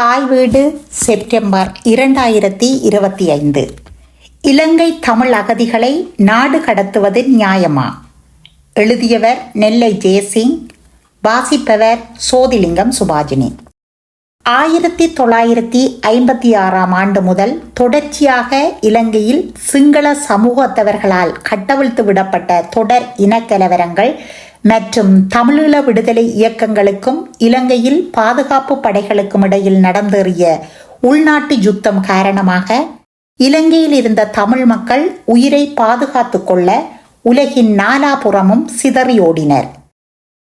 தாய் வீடு செப்டம்பர் இரண்டாயிரத்தி இருபத்தி ஐந்து. இலங்கை தமிழ் அகதிகளை நாடு கடத்துவது நியாயமா? எழுதியவர் நெல்லை ஜெயசிங் வாசிப்பவர் சோதிலிங்கம் சுபாஜினி. ஆயிரத்தி தொள்ளாயிரத்தி ஐம்பத்தி ஆறாம் ஆண்டு முதல் தொடர்ச்சியாக இலங்கையில் சிங்கள சமூகத்தவர்களால் கட்டவிழ்த்து விடப்பட்ட தொடர் இனக்கலவரங்கள் மற்றும் தமிழீழ விடுதலை இயக்கங்களுக்கும் இலங்கையில் பாதுகாப்பு படைகளுக்கும் இடையில் நடந்தேறிய உள்நாட்டு யுத்தம் காரணமாக இலங்கையில் இருந்த தமிழ் மக்கள் உயிரை பாதுகாத்து கொள்ள உலகின் நாலாபுறமும் சிதறி ஓடினர்.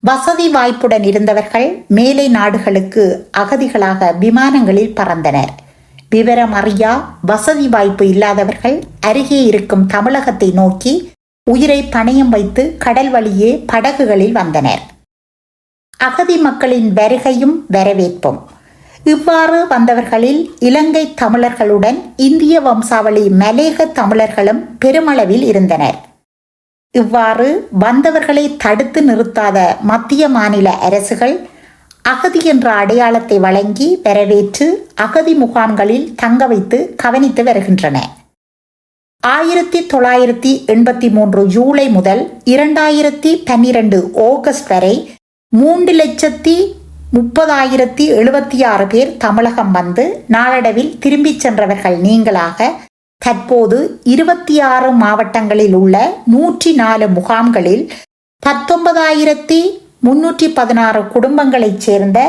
வசதி வாய்ப்புடன் இருந்தவர்கள் மேலை நாடுகளுக்கு அகதிகளாக விமானங்களில் பறந்தனர். விவரம் அறியா வசதி வாய்ப்பு இல்லாதவர்கள் அருகே இருக்கும் தமிழகத்தை நோக்கி உயிரை பணையம் வைத்து கடல் வழியே படகுகளில் வந்தனர். அகதி மக்களின் வருகையும் வரவேற்பும். இவ்வாறு வந்தவர்களில் இலங்கை தமிழர்களுடன் இந்திய வம்சாவளி மலேக தமிழர்களும் பெருமளவில் இருந்தனர். இவ்வாறு வந்தவர்களை தடுத்து நிறுத்தாத மத்திய மாநில அரசுகள் அகதி என்ற அடையாளத்தை வழங்கி வரவேற்று அகதி முகாம்களில் தங்க வைத்து கவனித்து வருகின்றன. ஆயிரத்தி தொள்ளாயிரத்தி எண்பத்தி மூன்று ஜூலை முதல் இரண்டாயிரத்தி பன்னிரண்டு ஆகஸ்ட் வரை மூன்று லட்சத்தி முப்பதாயிரத்தி எழுபத்தி ஆறு பேர் தமிழகம் வந்து நாளடைவில் திரும்பிச் சென்றவர்கள் நீங்களாக தற்போது இருபத்தி ஆறு மாவட்டங்களில் உள்ள நூற்றி நாலு முகாம்களில் பத்தொன்பதாயிரத்தி முன்னூற்றி பதினாறு குடும்பங்களைச் சேர்ந்த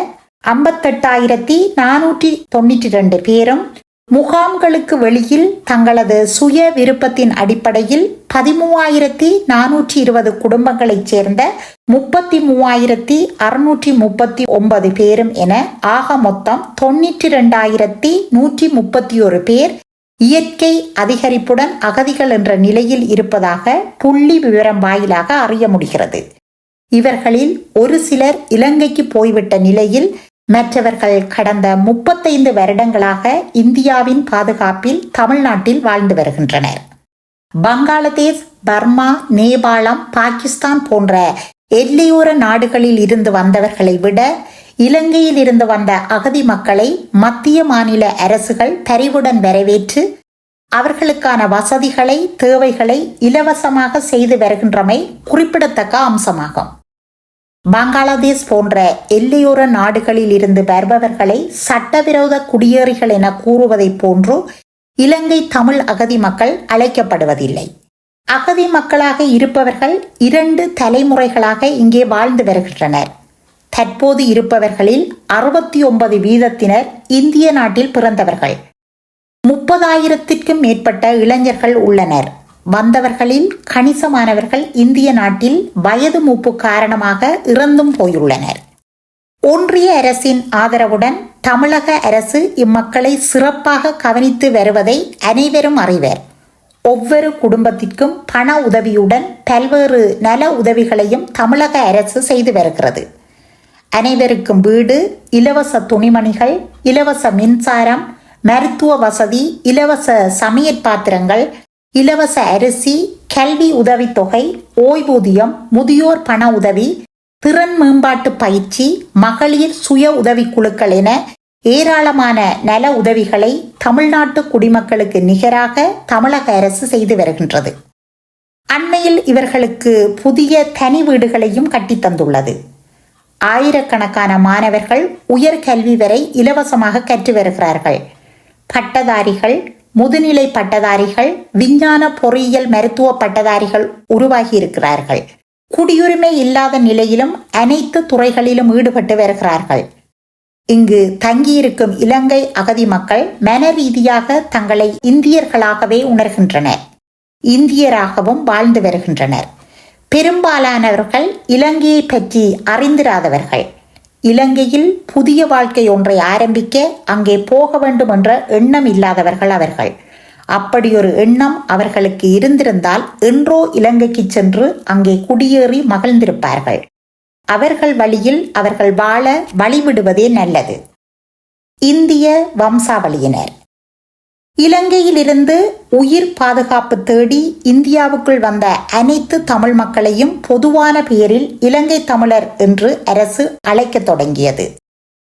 ஐம்பத்தெட்டாயிரத்தி நானூற்றி தொண்ணூற்றி ரெண்டு பேரும் முகாம்களுக்கு வெளியில் தங்களது சுய விருப்பத்தின் அடிப்படையில் பதிமூவாயிரத்தி நானூற்றி இருபது குடும்பங்களைச் சேர்ந்த முப்பத்தி மூவாயிரத்தி அறுநூற்றி முப்பத்தி ஒன்பது பேரும் என ஆக மொத்தம் தொன்னூற்றி ரெண்டாயிரத்தி நூற்றி முப்பத்தி ஒரு பேர் இயற்கை அதிகரிப்புடன் அகதிகள் என்ற நிலையில் இருப்பதாக புள்ளி விவரம் வாயிலாக அறிய முடிகிறது. இவர்களில் ஒரு சிலர் இலங்கைக்கு போய்விட்ட நிலையில் மற்றவர்கள் கடந்த முப்பத்தைந்து வருடங்களாக இந்தியாவின் பாதுகாப்பில் தமிழ்நாட்டில் வாழ்ந்து வருகின்றனர். பங்களாதேஷ் பர்மா நேபாளம் பாகிஸ்தான் போன்ற எல்லையோர நாடுகளில் இருந்து வந்தவர்களை விட இலங்கையில் இருந்து வந்த அகதி மக்களை மத்திய மாநில அரசுகள் பரிவுடன் வரவேற்று அவர்களுக்கான வசதிகளை தேவைகளை இலவசமாக செய்து வருகின்றமை குறிப்பிடத்தக்க அம்சமாகும். பங்களாதேஷ் போன்ற எல்லையோர நாடுகளில் இருந்து வருபவர்களை சட்டவிரோத குடியேறிகள் என கூறுவதை போன்று இலங்கை தமிழ் அகதி மக்கள் அழைக்கப்படுவதில்லை. அகதி மக்களாக இருப்பவர்கள் இரண்டு தலைமுறைகளாக இங்கே வாழ்ந்து வருகின்றனர். தற்போது இருப்பவர்களில் அறுபத்தி ஒன்பது வீதத்தினர் இந்திய நாட்டில் பிறந்தவர்கள். முப்பதாயிரத்திற்கும் மேற்பட்ட இளைஞர்கள் உள்ளனர். வந்தவர்களில் கணிசமானவர்கள் இந்திய நாட்டில் வயது மூப்பு காரணமாக இறந்தும் போயுள்ளனர். ஒன்றிய அரசின் ஆதரவுடன் தமிழக அரசு இம்மக்களை சிறப்பாக கவனித்து வருவதை அனைவரும் அறிவர். ஒவ்வொரு குடும்பத்திற்கும் பண உதவியுடன் பல்வேறு நல உதவிகளையும் தமிழக அரசு செய்து வருகிறது. அனைவருக்கும் வீடு இலவச துணிமணிகள் இலவச மின்சாரம் மருத்துவ வசதி இலவச சமையற் பாத்திரங்கள் இலவச அரிசி கல்வி உதவித்தொகை ஓய்வூதியம் முதியோர் பண உதவி திறன் மேம்பாட்டு பயிற்சி மகளிர் சுய உதவிக்குழுக்கள் என ஏராளமான நல உதவிகளை தமிழ்நாட்டு குடிமக்களுக்கு நிகராக தமிழக அரசு செய்து வருகின்றது. அண்மையில் இவர்களுக்கு புதிய தனி வீடுகளையும் கட்டித்தந்துள்ளது ஆயிரக்கணக்கான மாணவர்கள் உயர்கல்வி வரை இலவசமாக கற்று வருகிறார்கள். பட்டதாரிகள் முதுநிலை பட்டதாரிகள் விஞ்ஞான பொறியியல் மருத்துவ பட்டதாரிகள் உருவாகி இருக்கிறார்கள் குடியுரிமை இல்லாத நிலையிலும் அனைத்து துறைகளிலும் ஈடுபட்டு வருகிறார்கள். இங்கு தங்கியிருக்கும் இலங்கை அகதி மக்கள் மன ரீதியாக தங்களை இந்தியர்களாகவே உணர்கின்றனர். இந்தியராகவும் வாழ்ந்து வருகின்றனர். பெரும்பாலானவர்கள் இலங்கையை பற்றி அறிந்திராதவர்கள். இலங்கையில் புதிய வாழ்க்கை ஒன்றை ஆரம்பிக்க அங்கே போக வேண்டும் என்ற எண்ணம் இல்லாதவர்கள் அவர்கள். அப்படி ஒரு எண்ணம் அவர்களுக்கு இருந்திருந்தால் என்றோ இலங்கைக்கு சென்று அங்கே குடியேறி மகிழ்ந்திருப்பார்கள். அவர்கள் வழியில் அவர்கள் வாழ வழிவிடுவதே நல்லது. இந்திய வம்சாவளியினர். இலங்கையிலிருந்து உயிர் பாதுகாப்பு தேடி இந்தியாவுக்குள் வந்த அனைத்து தமிழ் மக்களையும் பொதுவான பெயரில் இலங்கை தமிழர் என்று அரசு அழைக்கத் தொடங்கியது.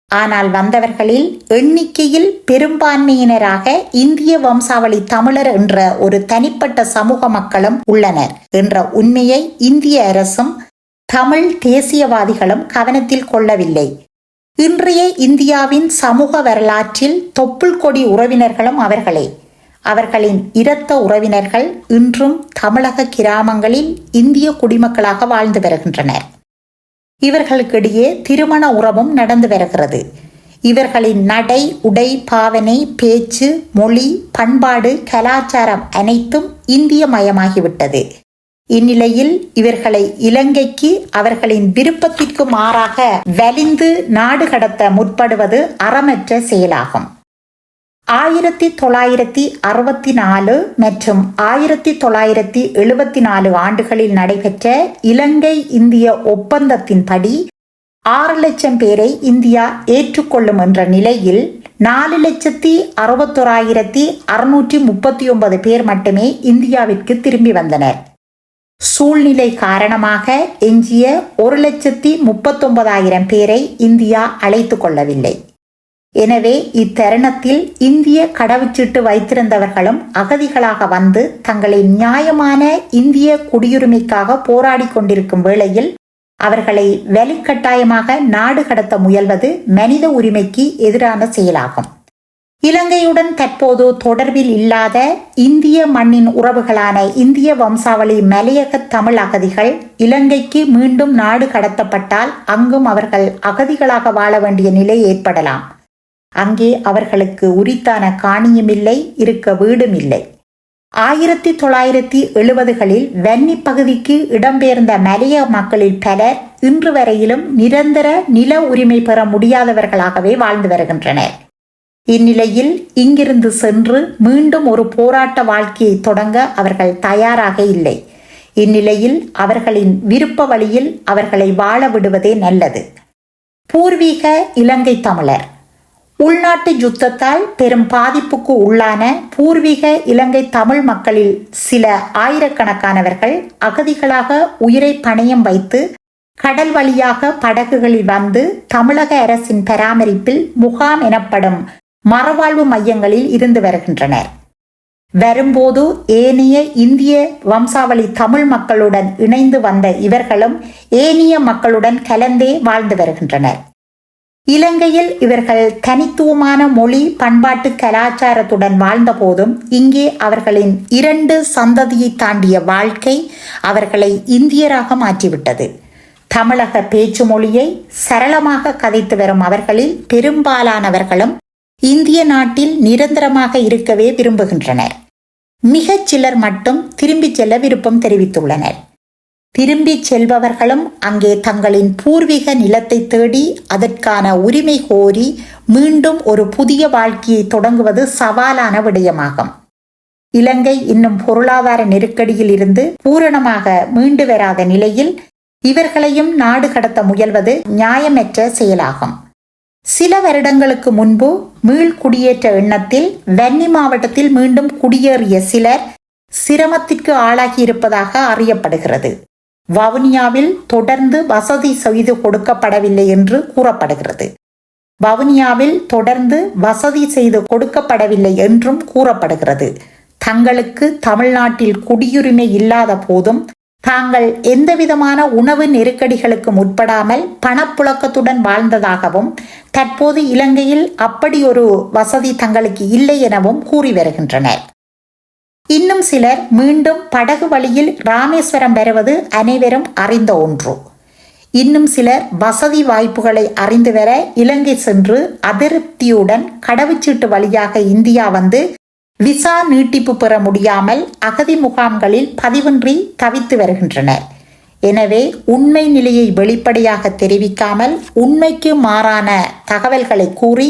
ஆனால் வந்தவர்களில் எண்ணிக்கையில் பெரும்பான்மையினராக இந்திய வம்சாவளி தமிழர் என்ற ஒரு தனிப்பட்ட சமூக மக்களும் உள்ளனர் என்ற உண்மையை இந்திய அரசும் தமிழ் தேசியவாதிகளும் கவனத்தில் கொள்ளவில்லை. இன்றைய இந்தியாவின் சமூக வரலாற்றில் தொப்புள் கொடி உறவினர்களும் அவர்களே. அவர்களின் இரத்த உறவினர்கள் இன்றும் தமிழக கிராமங்களில் இந்திய குடிமக்களாக வாழ்ந்து வருகின்றனர். இவர்களுக்கிடையே திருமண உறவும் நடந்து வருகிறது. இவர்களின் நடை உடை பாவனை பேச்சு மொழி பண்பாடு கலாச்சாரம் அனைத்தும் இந்திய மயமாகிவிட்டது இந்நிலையில் இவர்களை இலங்கைக்கு அவர்களின் விருப்பத்திற்கு மாறாக வலிந்து நாடு கடத்த முற்படுவது அறமற்ற செயலாகும். ஆயிரத்தி தொள்ளாயிரத்தி அறுபத்தி நாலு மற்றும் ஆயிரத்தி தொள்ளாயிரத்தி எழுபத்தி நாலு ஆண்டுகளில் நடைபெற்ற இலங்கை இந்திய ஒப்பந்தத்தின்படி ஆறு லட்சம் பேரை இந்தியா ஏற்றுக்கொள்ளும் என்ற நிலையில் நாலு லட்சத்தி அறுபத்தோராயிரத்தி அறுநூற்றி முப்பத்தி ஒன்பது பேர் மட்டுமே இந்தியாவிற்கு திரும்பி வந்தனர். சூழ்நிலை காரணமாக எஞ்சிய ஒரு லட்சத்தி முப்பத்தொன்பதாயிரம் பேரை இந்தியா அழைத்து கொள்ளவில்லை. எனவே இத்தருணத்தில் இந்திய கடவுச்சீட்டு வைத்திருந்தவர்களும் அகதிகளாக வந்து தங்களை நியாயமான இந்திய குடியுரிமைக்காக போராடி கொண்டிருக்கும் வேளையில் அவர்களை வலிக்கட்டாயமாக நாடு கடத்த முயல்வது மனித உரிமைக்கு எதிரான செயலாகும். இலங்கையுடன் தற்போது தொடர்பில் இல்லாத இந்திய மண்ணின் உறவுகளான இந்திய வம்சாவளி மலையக தமிழ் அகதிகள் இலங்கைக்கு மீண்டும் நாடு கடத்தப்பட்டால் அங்கும் அவர்கள் அகதிகளாக வாழ வேண்டிய நிலை ஏற்படலாம். அங்கே அவர்களுக்கு உரித்தான காணியும் இல்லை இருக்க வீடும் இல்லை. ஆயிரத்தி தொள்ளாயிரத்தி எழுபதுகளில் வன்னி பகுதிக்கு இடம்பெயர்ந்த மலைய மக்களில் பலர் இன்று வரையிலும் நிரந்தர நில உரிமை பெற முடியாதவர்களாகவே வாழ்ந்து வருகின்றனர். இந்நிலையில் இங்கிருந்து சென்று மீண்டும் ஒரு போராட்ட வாழ்க்கையை தொடங்க அவர்கள் தயாராக இல்லை. இந்நிலையில் அவர்களின் விருப்ப வழியில் அவர்களை வாழ விடுவதே நல்லது. பூர்வீக இலங்கை தமிழர். உள்நாட்டு யுத்தத்தால் பெரும் பாதிப்புக்கு உள்ளான பூர்வீக இலங்கை தமிழ் மக்களில் சில ஆயிரக்கணக்கானவர்கள் அகதிகளாக உயிரை பணயம் வைத்து கடல் வழியாக படகுகளில் வந்து தமிழக அரசின் பராமரிப்பில் முகாம் எனப்படும் மரவாழ்வு மையங்களில் இருந்து வருகின்றனர். வரும்போது ஏனைய இந்திய வம்சாவளி தமிழ் மக்களுடன் இணைந்து வந்த இவர்களும் ஏனைய மக்களுடன் கலந்தே வாழ்ந்து வருகின்றனர். இலங்கையில் இவர்கள் தனித்துவமான மொழி பண்பாட்டு கலாச்சாரத்துடன் வாழ்ந்தபோதும் இங்கே அவர்களின் இரண்டு சந்ததியை தாண்டிய வாழ்க்கை அவர்களை இந்தியராக மாற்றிவிட்டது. தமிழக பேச்சு மொழியை சரளமாக கதைத்து வரும் அவர்களில் பெரும்பாலானவர்களும் இந்திய நாட்டில் நிரந்தரமாக இருக்கவே விரும்புகின்றனர். மிகச் சிலர் மட்டும் திரும்பிச் செல்ல விருப்பம் தெரிவித்துள்ளனர். திரும்பிச் செல்பவர்களும் அங்கே தங்களின் பூர்வீக நிலத்தை தேடி அதற்கான உரிமை கோரி மீண்டும் ஒரு புதிய வாழ்க்கையை தொடங்குவது சவாலான விடயமாகும். இலங்கை இன்னும் பொருளாதார நெருக்கடியில் இருந்து பூரணமாக மீண்டு வராத நிலையில் இவர்களையும் நாடு கடத்த முயல்வது நியாயமற்ற செயலாகும். சில வருடங்களுக்கு முன்பு மீள் குடியேற்ற எண்ணத்தில் வன்னி மாவட்டத்தில் மீண்டும் குடியேறிய சிலர் சிரமத்திற்கு ஆளாகி இருப்பதாக அறியப்படுகிறது. வவுனியாவில் தொடர்ந்து வசதி செய்து கொடுக்கப்படவில்லை என்று கூறப்படுகிறது. வவுனியாவில் தொடர்ந்து வசதி செய்து கொடுக்கப்படவில்லை என்றும் கூறப்படுகிறது. தங்களுக்கு தமிழ்நாட்டில் குடியுரிமை இல்லாத போதும் தாங்கள் எந்தவிதமான உணவு நெருக்கடிகளுக்கு உட்படாமல் பணப்புழக்கத்துடன் வாழ்ந்ததாகவும் தற்போது இலங்கையில் அப்படி ஒரு வசதி தங்களுக்கு இல்லை எனவும் கூறி வருகின்றனர். இன்னும் சிலர் மீண்டும் படகு வழியில் ராமேஸ்வரம் வருவது அனைவரும் அறிந்த ஒன்று. இன்னும் சிலர் வசதி வாய்ப்புகளை அறிந்து வர இலங்கை சென்று அதிருப்தியுடன் கடவுச்சீட்டு வழியாக இந்தியா வந்து விசா நீட்டிப்பு பெற முடியாமல் அகதி முகாம்களில் பதிவின்றி தவித்து வருகின்றனர். எனவே உண்மை நிலையை வெளிப்படையாக தெரிவிக்காமல் உண்மைக்கு மாறான தகவல்களை கூறி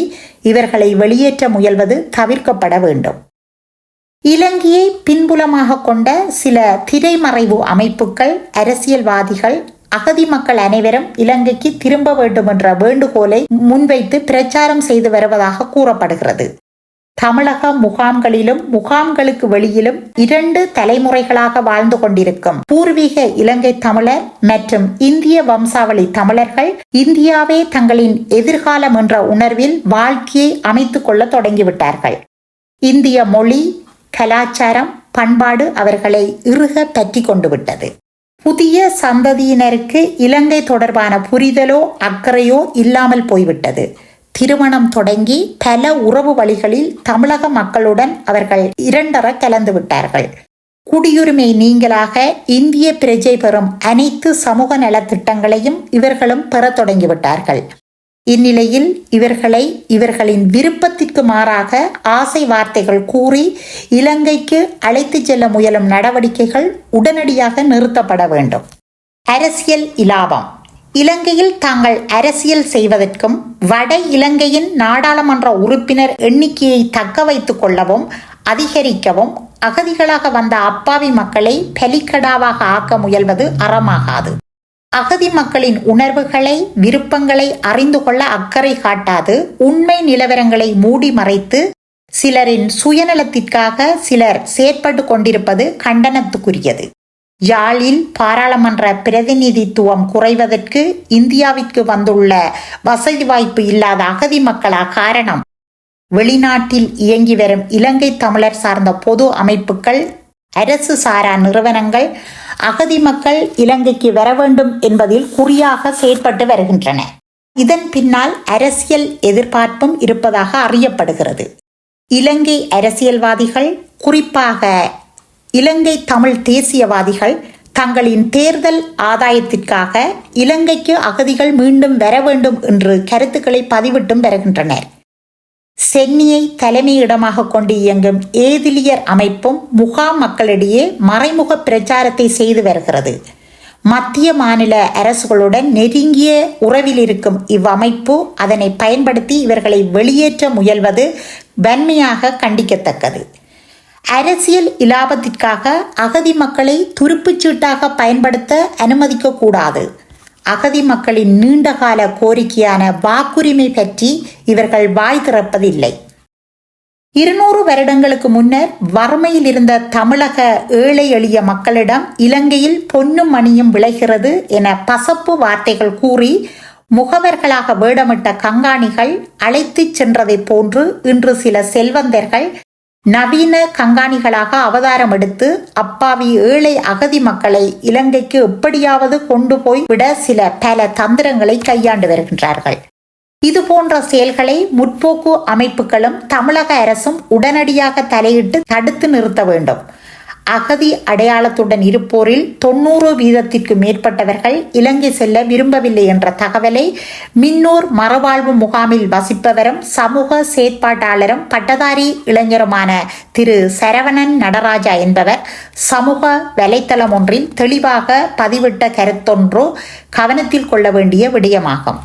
இவர்களை வெளியேற்ற முயல்வது தவிர்க்கப்பட வேண்டும். இலங்கையை பின்புலமாக கொண்ட சில திரைமறைவு அமைப்புகள் அரசியல்வாதிகள் அகதி மக்கள் அனைவரும் இலங்கைக்கு திரும்ப வேண்டும் என்ற வேண்டுகோளை முன்வைத்து பிரச்சாரம் செய்து வருவதாக கூறப்படுகிறது. தமிழக முகாம்களிலும் முகாம்களுக்கு வெளியிலும் இரண்டு தலைமுறைகளாக வாழ்ந்து கொண்டிருக்கும் பூர்வீக இலங்கை தமிழர் மற்றும் இந்திய வம்சாவளி தமிழர்கள் இந்தியாவே தங்களின் எதிர்காலம் என்ற உணர்வில் வாழ்க்கையை அமைத்துக் கொள்ள தொடங்கிவிட்டார்கள். இந்திய மொழி கலாச்சாரம் பண்பாடு அவர்களை இறுக பற்றி கொண்டு விட்டது புதிய சந்ததியினருக்கு இலங்கை தொடர்பான புரிதலோ அக்கறையோ இல்லாமல் போய்விட்டது. திருமணம் தொடங்கி பல உறவு வழிகளில் தமிழக மக்களுடன் அவர்கள் இரண்டர கலந்து விட்டார்கள். குடியுரிமை நீங்களாக இந்திய பிரஜை பெறும் அனைத்து சமூக நலத்திட்டங்களையும் இவர்களும் பெற தொடங்கிவிட்டார்கள் இந்நிலையில் இவர்களை இவர்களின் விருப்பத்திற்கு மாறாக ஆசை வார்த்தைகள் கூறி இலங்கைக்கு அழைத்துச் செல்ல முயலும் நடவடிக்கைகள் உடனடியாக நிறுத்தப்பட வேண்டும். அரசியல் இலாபம். இலங்கையில் தாங்கள் அரசியல் செய்வதற்கும் வட இலங்கையின் நாடாளுமன்ற உறுப்பினர் எண்ணிக்கையை தக்க வைத்துக் கொள்ளவும் அதிகரிக்கவும் அகதிகளாக வந்த அப்பாவி மக்களை பலிக்கடாவாக ஆக்க முயல்வது அறமாகாது. அகதி மக்களின் உணர்வுகளை விருப்பங்களை அறிந்து கொள்ள அக்கறை காட்டாது. உண்மை நிலவரங்களை மூடி மறைத்து சிலரின் சுயநலத்திற்காக சிலர் செயற்பட்டு கொண்டிருப்பது கண்டனத்துக்குரியது. யாழில் பாராளுமன்ற பிரதிநிதித்துவம் குறைவதற்கு இந்தியாவிற்கு வந்துள்ள வசதி வாய்ப்பு இல்லாத அகதி மக்களா காரணம்? வெளிநாட்டில் இயங்கி வரும் இலங்கை தமிழர் சார்ந்த பொது அமைப்புகள் அரசு சாரா நிறுவனங்கள் அகதி மக்கள் இலங்கைக்கு வர வேண்டும் என்பதில் குறியாக செயற்பட்டு வருகின்றன. இதன் பின்னால் அரசியல் எதிர்பார்ப்பும் இருப்பதாக அறியப்படுகிறது. இலங்கை அரசியல்வாதிகள் குறிப்பாக இலங்கை தமிழ் தேசியவாதிகள் தங்களின் தேர்தல் ஆதாயத்திற்காக இலங்கைக்கு அகதிகள் மீண்டும் வர வேண்டும் என்று கருத்துக்களை பதிவிட்டும் வருகின்றனர். சென்னியை தலைமையிடமாக கொண்டு இயங்கும் ஏதிலியர் அமைப்பும் முகாம் மக்களிடையே மறைமுக பிரச்சாரத்தை செய்து வருகிறது. மத்திய மாநில அரசுகளுடன் நெருங்கிய உறவில் இருக்கும் இவ்வமைப்பு அதனை பயன்படுத்தி இவர்களை வெளியேற்ற முயல்வது வன்மையாக கண்டிக்கத்தக்கது. அரசியல் இலாபத்திற்காக அகதி மக்களை துருப்புச்சீட்டாக பயன்படுத்த அனுமதிக்க கூடாது அகதி மக்களின் நீண்டகால கோரிக்கையான வாக்குரிமை பற்றி இவர்கள் வாய் திறப்பதில்லை. இருநூறு வருடங்களுக்கு முன்னர் வறுமையில் இருந்த தமிழக ஏழை எளிய மக்களிடம் இலங்கையில் பொன்னும் மணியும் விளைகிறது என பசப்பு வார்த்தைகள் கூறி முகவர்களாக வேடமிட்ட கங்காணிகள் அழைத்துச் சென்றதைப் போன்று இன்று சில செல்வந்தர்கள் நவீன கங்காணிகளாக அவதாரம் எடுத்து அப்பாவி ஏழை அகதி மக்களை இலங்கைக்கு எப்படியாவது கொண்டு போய் விட சில பல தந்திரங்களை கையாண்டு வருகின்றார்கள். இது போன்ற செயல்களை முற்போக்கு அமைப்புகளும் தமிழக அரசும் உடனடியாக தலையிட்டு தடுத்து நிறுத்த வேண்டும். அகதி அடையாளத்துடன் இருப்போரில் தொன்னூறு வீதத்திற்கு மேற்பட்டவர்கள் இலங்கை செல்ல விரும்பவில்லை என்ற தகவலை மின்னூர் மறுவாழ்வு முகாமில் வசிப்பவரும் சமூக செயற்பாட்டாளரும் பட்டதாரி இளைஞருமான திரு சரவணன் நடராஜா என்பவர் சமூக வலைத்தளம் ஒன்றில் தெளிவாக பதிவிட்ட கருத்தொன்று கவனத்தில் கொள்ள வேண்டிய விடயமாகும்.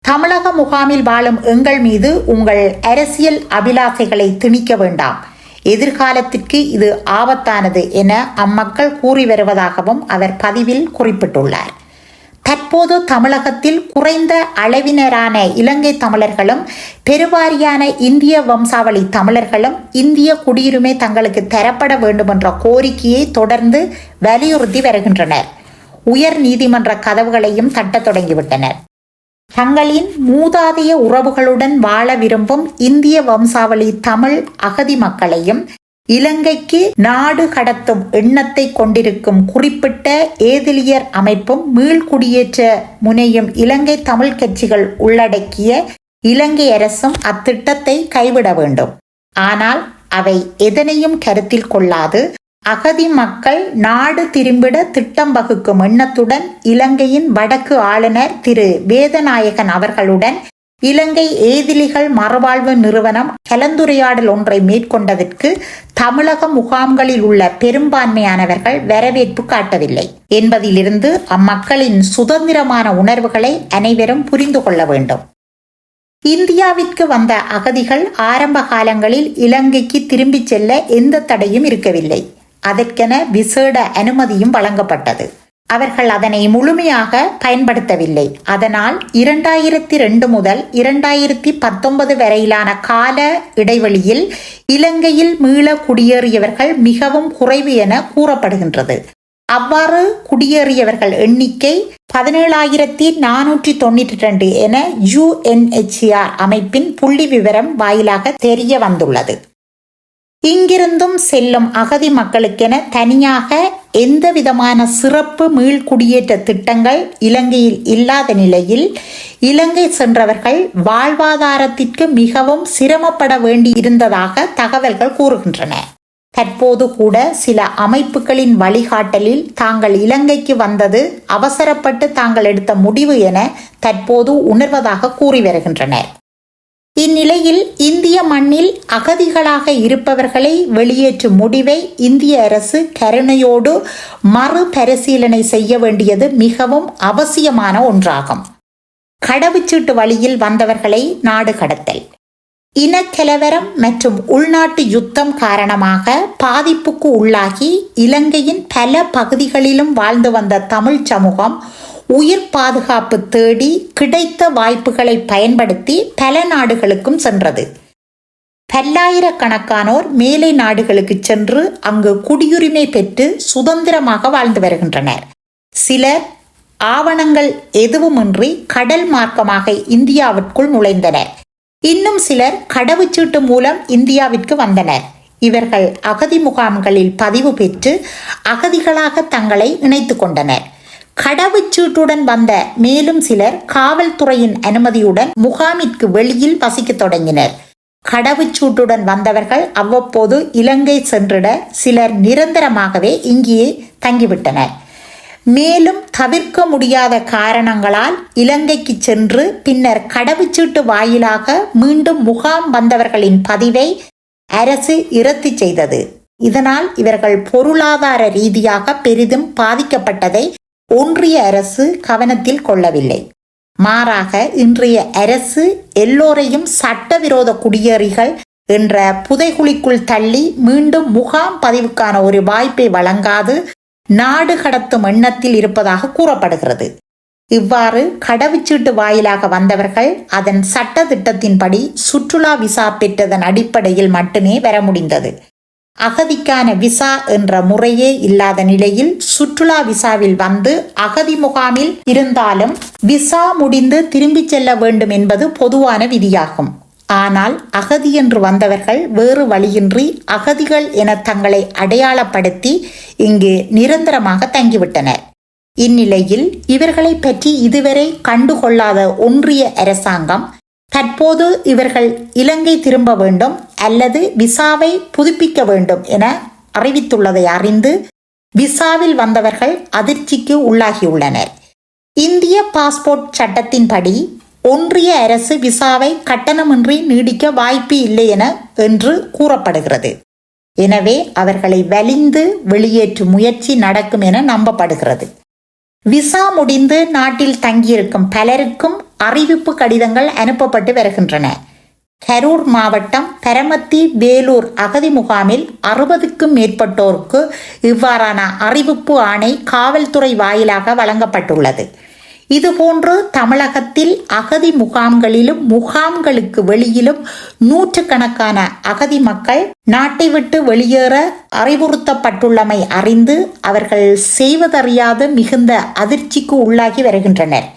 தமிழக முகாமில் வாழும் எங்கள் மீது உங்கள் அரசியல் அபிலாசைகளை திணிக்க வேண்டாம். எதிர்காலத்திற்கு இது ஆபத்தானது என அம்மக்கள் கூறி வருவதாகவும் அவர் பதிவில் குறிப்பிட்டுள்ளார். தற்போது தமிழகத்தில் குறைந்த அளவினரான இலங்கை தமிழர்களும் பெருவாரியான இந்திய வம்சாவளி தமிழர்களும் இந்திய குடியுரிமை தங்களுக்கு தரப்பட வேண்டும் என்ற கோரிக்கையை தொடர்ந்து வலியுறுத்தி வருகின்றனர். உயர் நீதிமன்ற கதவுகளையும் தட்டத் தொடங்கிவிட்டனர். தங்களின் மூதாதைய உறவுகளுடன் வாழ விரும்பும் இந்திய வம்சாவளி தமிழ் அகதி மக்களையும் இலங்கைக்கு நாடு கடத்தும் எண்ணத்தை கொண்டிருக்கும் குறிப்பிட்ட ஏதிலியர் அமைப்பும் மீள்குடியேற்ற முனையும் இலங்கை தமிழ் கட்சிகள் உள்ளடக்கிய இலங்கை அரசும் அத்திட்டத்தை கைவிட வேண்டும். ஆனால் அவை எதனையும் கருத்தில் கொள்ளாது. அகதி மக்கள் நாடு திரும்பிட திட்டம் வகுக்கும் எண்ணத்துடன் இலங்கையின் வடக்கு ஆளுநர் திரு வேதநாயகன் அவர்களுடன் இலங்கை ஏதிலிகள் மறுவாழ்வு நிறுவனம் கலந்துரையாடல் ஒன்றை மேற்கொண்டதற்கு தமிழக முகாம்களில் உள்ள பெரும்பான்மையானவர்கள் வரவேற்பு காட்டவில்லை என்பதிலிருந்து அம்மக்களின் சுதந்திரமான உணர்வுகளை அனைவரும் புரிந்து கொள்ள வேண்டும். இந்தியாவிற்கு வந்த அகதிகள் ஆரம்ப காலங்களில் இலங்கைக்கு திரும்பிச் செல்ல எந்த தடையும் இருக்கவில்லை. அதற்கென விசேட அனுமதியும் வழங்கப்பட்டது. அவர்கள் அதனை முழுமையாக பயன்படுத்தவில்லை. அதனால் இரண்டாயிரத்தி ரெண்டு முதல் இரண்டாயிரத்தி பத்தொன்பது வரையிலான கால இடைவெளியில் இலங்கையில் மீள குடியேறியவர்கள் மிகவும் குறைவு என கூறப்படுகின்றது. அவ்வாறு குடியேறியவர்கள் எண்ணிக்கை பதினேழாயிரத்தி நானூற்றி தொண்ணூற்றி ரெண்டு என யுஎன்எச்சிஆர் அமைப்பின் புள்ளி விவரம் வாயிலாக தெரிய வந்துள்ளது. இங்கிருந்தும் செல்லும் அகதி மக்களுக்கென தனியாக எந்த விதமான சிறப்பு மீள்குடியேற்ற திட்டங்கள் இலங்கையில் இல்லாத நிலையில் இலங்கை சென்றவர்கள் வாழ்வாதாரத்திற்கு மிகவும் சிரமப்பட வேண்டி இருந்ததாக தகவல்கள் கூறுகின்றன. தற்போது கூட சில அமைப்புகளின் வழிகாட்டலில் தாங்கள் இலங்கைக்கு வந்தது அவசரப்பட்டு தாங்கள் எடுத்த முடிவு என தற்போது உணர்வதாக கூறி வருகின்றனர். இந்நிலையில் இந்திய மண்ணில் அகதிகளாக இருப்பவர்களை வெளியேற்றும் முடிவை இந்திய அரசு கருணையோடு மறுபரிசீலனை செய்ய வேண்டியது மிகவும் அவசியமான ஒன்றாகும். கடவுச்சீட்டு வழியில் வந்தவர்களை நாடு கடத்தல். இனக்கலவரம் மற்றும் உள்நாட்டு யுத்தம் காரணமாக பாதிப்புக்கு உள்ளாகி இலங்கையின் பல பகுதிகளிலும் வாழ்ந்து வந்த தமிழ் சமூகம் உயிர் பாதுகாப்பு தேடி கிடைத்த வாய்ப்புகளை பயன்படுத்தி பல நாடுகளுக்கும் சென்றது. பல்லாயிரக்கணக்கானோர் மேலை நாடுகளுக்கு சென்று அங்கு குடியுரிமை பெற்று சுதந்திரமாக வாழ்ந்து வருகின்றனர். சிலர் ஆவணங்கள் எதுவுமின்றி கடல் மார்க்கமாக இந்தியாவிற்குள் நுழைந்தனர். இன்னும் சிலர் கடவுச்சீட்டு மூலம் இந்தியாவிற்கு வந்தனர். இவர்கள் அகதி முகாம்களில் பதிவு பெற்று அகதிகளாக தங்களை இணைத்து கொண்டனர். கடவுச்சீட்டுடன் வந்த மேலும் சிலர் காவல்துறையின் அனுமதியுடன் முகாமிற்கு வெளியில் வசிக்க தொடங்கினர். கடவுச்சூட்டுடன் வந்தவர்கள் அவ்வப்போது இலங்கை சென்றிட சிலர் நிரந்தரமாகவே இங்கேயே தங்கிவிட்டனர். மேலும் தவிர்க்க முடியாத காரணங்களால் இலங்கைக்கு சென்று பின்னர் கடவுச்சீட்டு வாயிலாக மீண்டும் முகாம் வந்தவர்களின் பதிவை அரசு இரத்து செய்தது. இதனால் இவர்கள் பொருளாதார ரீதியாக பெரிதும் பாதிக்கப்பட்டதை ஒன்றிய அரசு கவனத்தில் கொள்ளவில்லை. மாறாக இன்றைய அரசு எல்லோரையும் சட்டவிரோத குடியேறிகள் என்ற புதைகுழிக்குள் தள்ளி மீண்டும் முகாம் பதிவுக்கான ஒரு வாய்ப்பை வழங்காது நாடு கடத்தும் எண்ணத்தில் இருப்பதாக கூறப்படுகிறது. இவ்வாறு கடவுச்சீட்டு வாயிலாக வந்தவர்கள் அதன் சட்ட திட்டத்தின்படி சுற்றுலா விசா பெற்றதன் அடிப்படையில் மட்டுமே வர முடிந்தது. அகதிக்கான விசா என்ற முறையே இல்லாத நிலையில் சுற்றுலா விசாவில் வந்து அகதி முகாமில் இருந்தாலும் விசா முடிந்து திரும்பிச் செல்ல வேண்டும் என்பது பொதுவான விதியாகும். ஆனால் அகதி என்று வந்தவர்கள் வேறு வழியின்றி அகதிகள் என தங்களை அடையாளப்படுத்தி இங்கு நிரந்தரமாக தங்கிவிட்டனர். இந்நிலையில் இவர்களை பற்றி இதுவரை கண்டுகொள்ளாத ஒன்றிய அரசாங்கம் தற்போது இவர்கள் இலங்கை திரும்ப வேண்டும் அல்லது விசாவை புதுப்பிக்க வேண்டும் என அறிவித்துள்ளதை அறிந்து விசாவில் வந்தவர்கள் அதிர்ச்சிக்கு உள்ளாகியுள்ளனர். இந்திய பாஸ்போர்ட் சட்டத்தின்படி ஒன்றிய அரசு விசாவை கட்டணமின்றி நீடிக்க வாய்ப்பு இல்லை என என்று கூறப்படுகிறது. எனவே அவர்களை வலிந்து வெளியேற்றும் முயற்சி நடக்கும் என நம்பப்படுகிறது. விசா முடிந்து நாட்டில் தங்கியிருக்கும் பலருக்கும் அறிவிப்பு கடிதங்கள் அனுப்பப்பட்டு வருகின்றன. கரூர் மாவட்டம் பரமத்தி வேலூர் அகதி முகாமில் அறுபதுக்கும் மேற்பட்டோருக்கு இவ்வாறான அறிவிப்பு ஆணை காவல்துறை வாயிலாக வழங்கப்பட்டுள்ளது. இதுபோன்று தமிழகத்தில் அகதி முகாம்களிலும் முகாம்களுக்கு வெளியிலும் நூற்றுக்கணக்கான அகதி மக்கள் நாட்டை விட்டு வெளியேற அறிவுறுத்தப்பட்டுள்ளமை அறிந்து அவர்கள் செய்வதறியாது மிகுந்த அதிர்ச்சிக்கு உள்ளாகி வருகின்றனர்.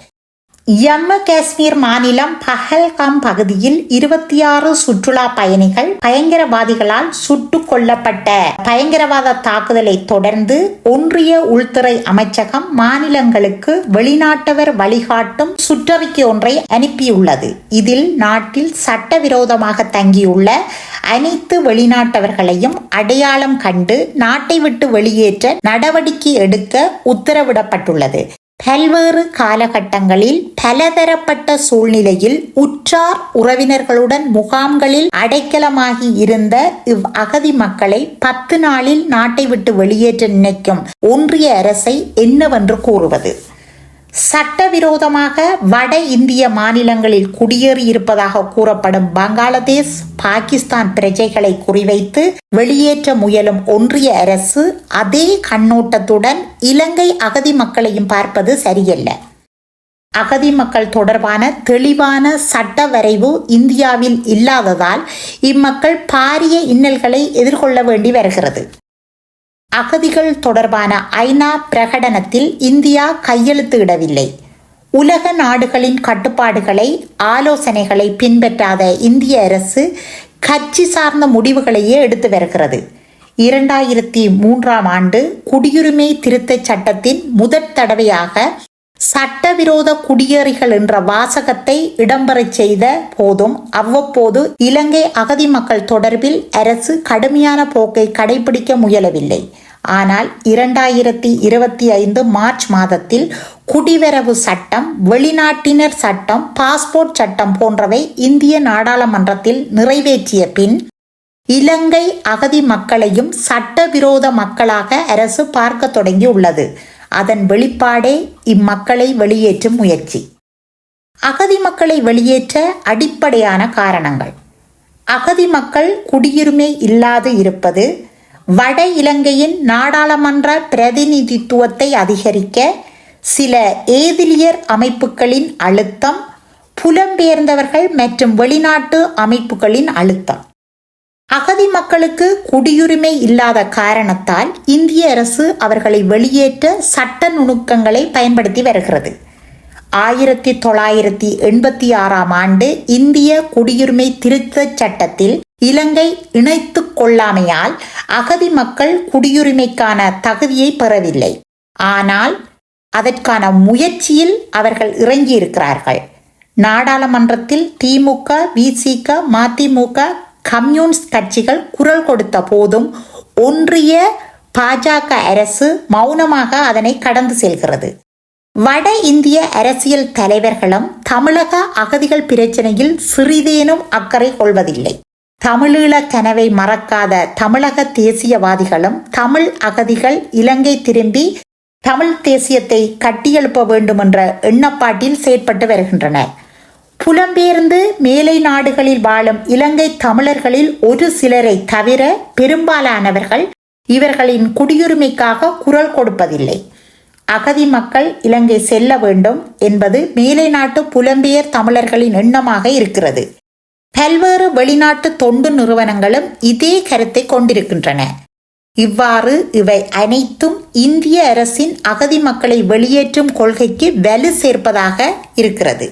ஜம்மு காஷ்மீர் மாநிலம் பஹல்காம் பகுதியில் இருபத்தி ஆறு சுற்றுலா பயணிகள் பயங்கரவாதிகளால் சுட்டு கொல்லப்பட்ட. பயங்கரவாத தாக்குதலை தொடர்ந்து ஒன்றிய உள்துறை அமைச்சகம் மாநிலங்களுக்கு வெளிநாட்டவர் வழிகாட்டும் சுற்றறிக்கை ஒன்றை அனுப்பியுள்ளது. இதில் நாட்டில் சட்டவிரோதமாக தங்கியுள்ள அனைத்து வெளிநாட்டவர்களையும் அடையாளம் கண்டு நாட்டை விட்டு வெளியேற்ற நடவடிக்கை எடுக்க உத்தரவிடப்பட்டுள்ளது. பல்வேறு காலகட்டங்களில் பலதரப்பட்ட சூழ்நிலையில் உற்றார் உறவினர்களுடன் முகாம்களில் அடைக்கலமாகி இருந்த இவ் அகதி மக்களை பத்து நாளில் நாட்டை விட்டு வெளியேற்ற நினைக்கும் ஒன்றிய அரசை என்னவென்று கூறுவது? சட்டவிரோதமாக வட இந்திய மாநிலங்களில் குடியேறியிருப்பதாக கூறப்படும் பங்களாதேஷ் பாகிஸ்தான் பிரஜைகளை குறிவைத்து வெளியேற்ற முயலும் ஒன்றிய அரசு அதே கண்ணோட்டத்துடன் இலங்கை அகதி மக்களையும் பார்ப்பது சரியல்ல. அகதி மக்கள் தொடர்பான தெளிவான சட்ட வரைவு இந்தியாவில் இல்லாததால் இம்மக்கள் பாரிய இன்னல்களை எதிர்கொள்ள வேண்டி வருகிறது. அகதிகள் தொடர்பான ஐநா பிரகடனத்தில் இந்தியா கையெழுத்திடவில்லை உலக நாடுகளின் கட்டுப்பாடுகளை ஆலோசனைகளை பின்பற்றாத இந்திய அரசு கட்சி சார்ந்த முடிவுகளையே எடுத்து வருகிறது. இரண்டாயிரத்தி மூன்றாம் ஆண்டு குடியுரிமை திருத்தச் சட்டத்தின் முதற் தடவையாக சட்டவிரோத குடியேறிகள் என்ற வாசகத்தை இடம்பெறச் செய்த போதும் அவ்வப்போது இலங்கை அகதி மக்கள் தொடர்பில் அரசு கடுமையான போக்கை கடைபிடிக்க முயலவில்லை. ஆனால் இரண்டாயிரத்தி இருபத்தி ஐந்து மார்ச் மாதத்தில் குடிவரவு சட்டம் வெளிநாட்டினர் சட்டம் பாஸ்போர்ட் சட்டம் போன்றவை இந்திய நாடாளுமன்றத்தில் நிறைவேற்றிய பின் இலங்கை அகதி மக்களையும் சட்டவிரோத மக்களாக அரசு பார்க்க தொடங்கியுள்ளது. அதன் வெளிப்பாடே இம்மக்களை வெளியேற்றும் முயற்சி. அகதி மக்களை வெளியேற்ற அடிப்படையான காரணங்கள். அகதி மக்கள் குடியுரிமை இல்லாது இருப்பது வட இலங்கையின் நாடாளுமன்ற பிரதிநிதித்துவத்தை அதிகரிக்க சில ஏதிலியர் அமைப்புகளின் அழுத்தம் புலம்பெயர்ந்தவர்கள் மற்றும் வெளிநாட்டு அமைப்புகளின் அழுத்தம். அகதி மக்களுக்கு குடியுரிமை இல்லாத காரணத்தால் இந்திய அரசு அவர்களை வெளியேற்ற சட்ட நுணுக்கங்களை பயன்படுத்தி வருகிறது. ஆயிரத்தி தொள்ளாயிரத்தி எண்பத்தி ஆறாம் ஆண்டு இந்திய குடியுரிமை திருத்தச் சட்டத்தில் இலங்கை இணைத்து கொள்ளாமையால் அகதி மக்கள் குடியுரிமைக்கான தகுதியை பெறவில்லை. ஆனால் அதற்கான முயற்சியில் அவர்கள் இறங்கியிருக்கிறார்கள். நாடாளுமன்றத்தில் திமுக விசிக மதிமுக கம்யூனிஸ்ட் கட்சிகள் குரல் கொடுத்த போதும் ஒன்றிய பாஜக அரசு மௌனமாக அதனை கடந்து செல்கிறது. வட இந்திய அரசியல் தலைவர்களும் தமிழக அகதிகள் பிரச்சனையில் சிறிதேனும் அக்கறை கொள்வதில்லை. தமிழீழ கனவை மறக்காத தமிழக தேசியவாதிகளும் தமிழ் அகதிகள் இலங்கை திரும்பி தமிழ் தேசியத்தை கட்டியெழுப்ப வேண்டும் என்ற எண்ணப்பாட்டில் செயற்பட்டு வருகின்றனர். புலம்பெயர்ந்து மேலை நாடுகளில் வாழும் இலங்கை தமிழர்களில் ஒரு சிலரை தவிர பெரும்பாலானவர்கள் இவர்களின் குடியுரிமைக்காக குரல் கொடுப்பதில்லை. அகதி மக்கள் இலங்கை செல்ல வேண்டும் என்பது மேலை நாட்டு புலம்பெயர் தமிழர்களின் எண்ணமாக இருக்கிறது. பல்வேறு வெளிநாட்டு தொண்டு நிறுவனங்களும் இதே கருத்தை கொண்டிருக்கின்றன. இவ்வாறு இவை அனைத்தும் இந்திய அரசின் அகதி மக்களை வெளியேற்றும் கொள்கைக்கு வலு சேர்ப்பதாக இருக்கிறது.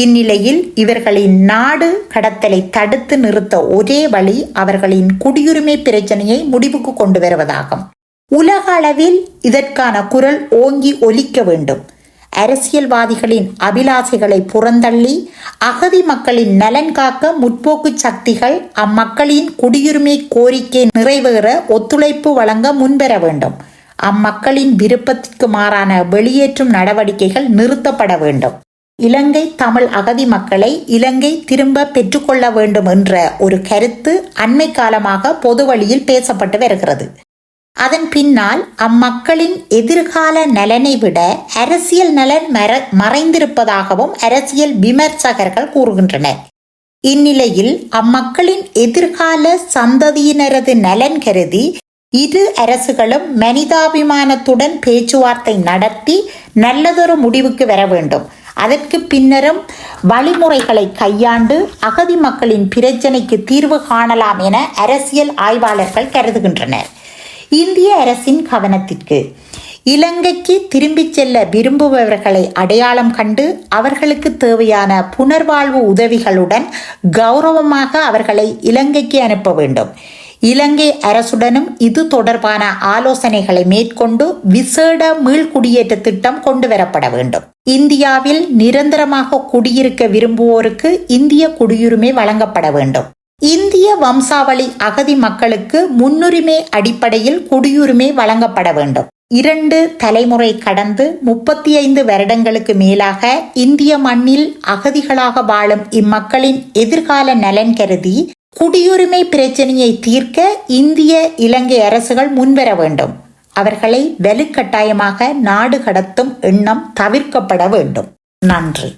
இந்நிலையில் இவர்களின் நாடு கடத்தலை தடுத்து நிறுத்த ஒரே வழி அவர்களின் குடியுரிமை பிரச்சனையை முடிவுக்கு கொண்டு வருவதாகும். உலக அளவில் இதற்கான குரல் ஓங்கி ஒலிக்க வேண்டும். அரசியல்வாதிகளின் அபிலாசைகளை புறந்தள்ளி அகதி மக்களின் நலன் காக்க முற்போக்கு சக்திகள் அம்மக்களின் குடியுரிமை கோரிக்கை நிறைவேற ஒத்துழைப்பு வழங்க முன்வர வேண்டும். அம்மக்களின் விருப்பத்திற்கு மாறான வெளியேற்றும் நடவடிக்கைகள் நிறுத்தப்பட வேண்டும். இலங்கை தமிழ் அகதி மக்களை இலங்கை திரும்ப பெற்றுக்கொள்ள வேண்டும் என்ற ஒரு கருத்து அண்மை காலமாக பொது வழியில் பேசப்பட்டு வருகிறது. அதன் பின்னால் அம்மக்களின் எதிர்கால நலனை விட அரசியல் நலன் மற மறைந்திருப்பதாகவும் அரசியல் விமர்சகர்கள் கூறுகின்றனர். இந்நிலையில் அம்மக்களின் எதிர்கால சந்ததியினரது நலன் கருதி இரு அரசுகளும் மனிதாபிமானத்துடன் பேச்சுவார்த்தை நடத்தி நல்லதொரு முடிவுக்கு வர வேண்டும். அதற்கு பின்னரும் வழிமுறைகளை கையாண்டு அகதி மக்களின் பிரச்சனைக்கு தீர்வு காணலாம் என அரசியல் ஆய்வாளர்கள் கருதுகின்றனர். இந்திய அரசின் கவனத்திற்கு இலங்கைக்கு திரும்பிச் செல்ல விரும்புபவர்களை அடையாளம் கண்டு அவர்களுக்கு தேவையான புனர்வாழ்வு உதவிகளுடன் கௌரவமாக அவர்களை இலங்கைக்கு அனுப்ப வேண்டும். இலங்கை அரசுடனும் இது தொடர்பான ஆலோசனைகளை மேற்கொண்டு விசேட மீள்குடியேற்ற திட்டம் கொண்டு வரப்பட வேண்டும். இந்தியாவில் நிரந்தரமாக குடியிருக்க விரும்புவோருக்கு இந்திய குடியுரிமை வழங்கப்பட வேண்டும். இந்திய வம்சாவளி அகதி மக்களுக்கு முன்னுரிமை அடிப்படையில் குடியுரிமை வழங்கப்பட வேண்டும். இரண்டு தலைமுறை கடந்து முப்பத்தி ஐந்து வருடங்களுக்கு மேலாக இந்திய மண்ணில் அகதிகளாக வாழும் இம்மக்களின் எதிர்கால நலன் கருதி குடியுரிமை பிரச்சனையை தீர்க்க இந்திய இலங்கை அரசுகள் முன்வர வேண்டும். அவர்களை வலுக்கட்டாயமாக நாடு கடத்தும் எண்ணம் தவிர்க்கப்பட வேண்டும். நன்றி.